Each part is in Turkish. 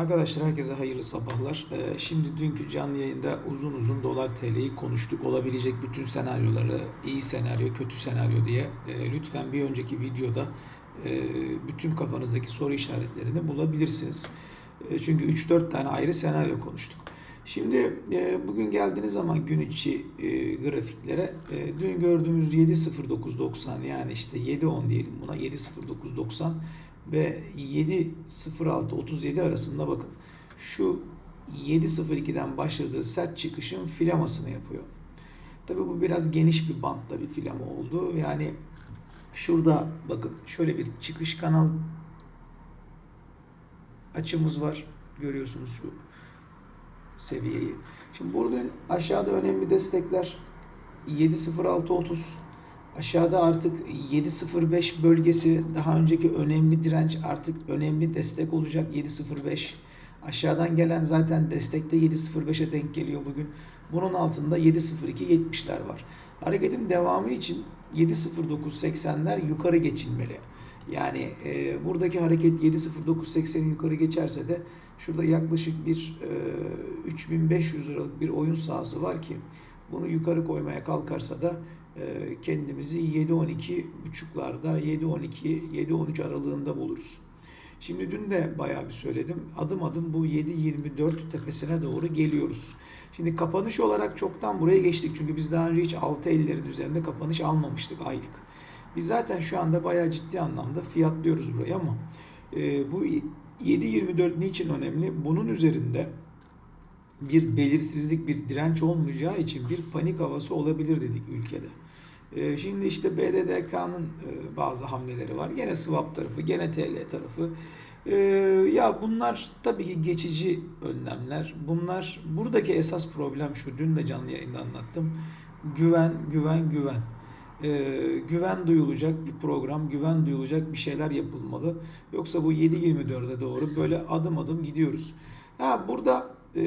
Arkadaşlar herkese hayırlı sabahlar. Ee, Şimdi dünkü canlı yayında uzun uzun dolar TL'yi konuştuk. Olabilecek bütün senaryoları, iyi senaryo, kötü senaryo diye. Ee, Lütfen bir önceki videoda e, bütün kafanızdaki soru işaretlerini bulabilirsiniz. E, Çünkü 3-4 tane ayrı senaryo konuştuk. Şimdi e, bugün geldiğiniz zaman gün içi e, grafiklere e, dün gördüğümüz 7.09.90 yani işte 7.10 diyelim buna 7.09.90 ve 7.06.37 arasında bakın şu 7.02'den başladığı sert çıkışın filamasını yapıyor. Tabi bu biraz geniş bir bantta bir filama oldu. Yani şurada bakın şöyle bir çıkış kanal açımız var. Görüyorsunuz şu seviyeyi. Şimdi burada aşağıda önemli destekler 7.06.30 Aşağıda artık 7.05 bölgesi daha önceki önemli direnç artık önemli destek olacak 7.05. Aşağıdan gelen zaten destekte 7.05'e denk geliyor bugün. Bunun altında 7.02.70'ler var. Hareketin devamı için 7.09.80'ler yukarı geçilmeli. Yani e, buradaki hareket 7.09.80'i yukarı geçerse de şurada yaklaşık bir e, 3500 liralık bir oyun sahası var ki bunu yukarı koymaya kalkarsa da kendimizi 7-12 buçuklarda 7-12 7-13 aralığında buluruz. Şimdi dün de bayağı bir söyledim. Adım adım bu 7-24 tepesine doğru geliyoruz. Şimdi kapanış olarak çoktan buraya geçtik. Çünkü biz daha önce hiç 6.50'lerin üzerinde kapanış almamıştık aylık. Biz zaten şu anda bayağı ciddi anlamda fiyatlıyoruz burayı ama e, bu 7.24 niçin önemli? Bunun üzerinde bir belirsizlik, bir direnç olmayacağı için bir panik havası olabilir dedik ülkede. Ee, Şimdi işte BDDK'nın e, bazı hamleleri var. Gene swap tarafı, gene TL tarafı. Ee, Ya bunlar tabii ki geçici önlemler. Bunlar buradaki esas problem şu. Dün de canlı yayında anlattım. Güven, güven, güven. Ee, güven duyulacak bir program, güven duyulacak bir şeyler yapılmalı. Yoksa bu 7.24'e doğru böyle adım adım gidiyoruz. Ha burada e,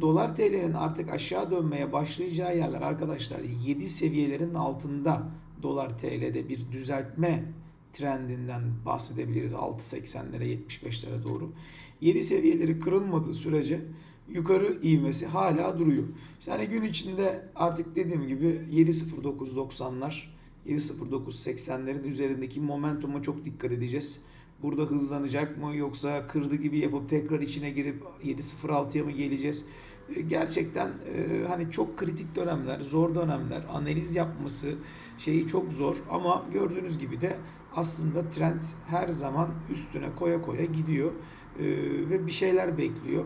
dolar TL'nin artık aşağı dönmeye başlayacağı yerler arkadaşlar 7 seviyelerin altında dolar TL'de bir düzeltme trendinden bahsedebiliriz 6.80'lere 75'lere doğru. 7 seviyeleri kırılmadığı sürece yukarı ivmesi hala duruyor. İşte hani gün içinde artık dediğim gibi 7.09.90'lar 7.09.80'lerin üzerindeki momentuma çok dikkat edeceğiz. Burada hızlanacak mı yoksa kırdı gibi yapıp tekrar içine girip 7.06'ya mı geleceğiz? E, Gerçekten e, hani çok kritik dönemler, zor dönemler, analiz yapması şeyi çok zor ama gördüğünüz gibi de aslında trend her zaman üstüne koya koya gidiyor E, ve bir şeyler bekliyor.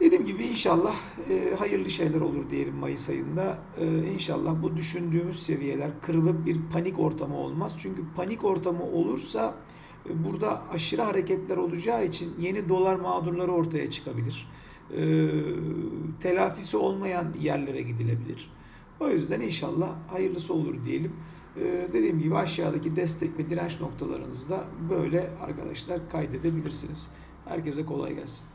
Dediğim gibi inşallah e, hayırlı şeyler olur diyelim Mayıs ayında. E, inşallah bu düşündüğümüz seviyeler kırılıp bir panik ortamı olmaz. Çünkü panik ortamı olursa burada aşırı hareketler olacağı için yeni dolar mağdurları ortaya çıkabilir. E, telafisi olmayan yerlere gidilebilir. O yüzden inşallah hayırlısı olur diyelim. E, dediğim gibi aşağıdaki destek ve direnç noktalarınızda böyle arkadaşlar kaydedebilirsiniz. Herkese kolay gelsin.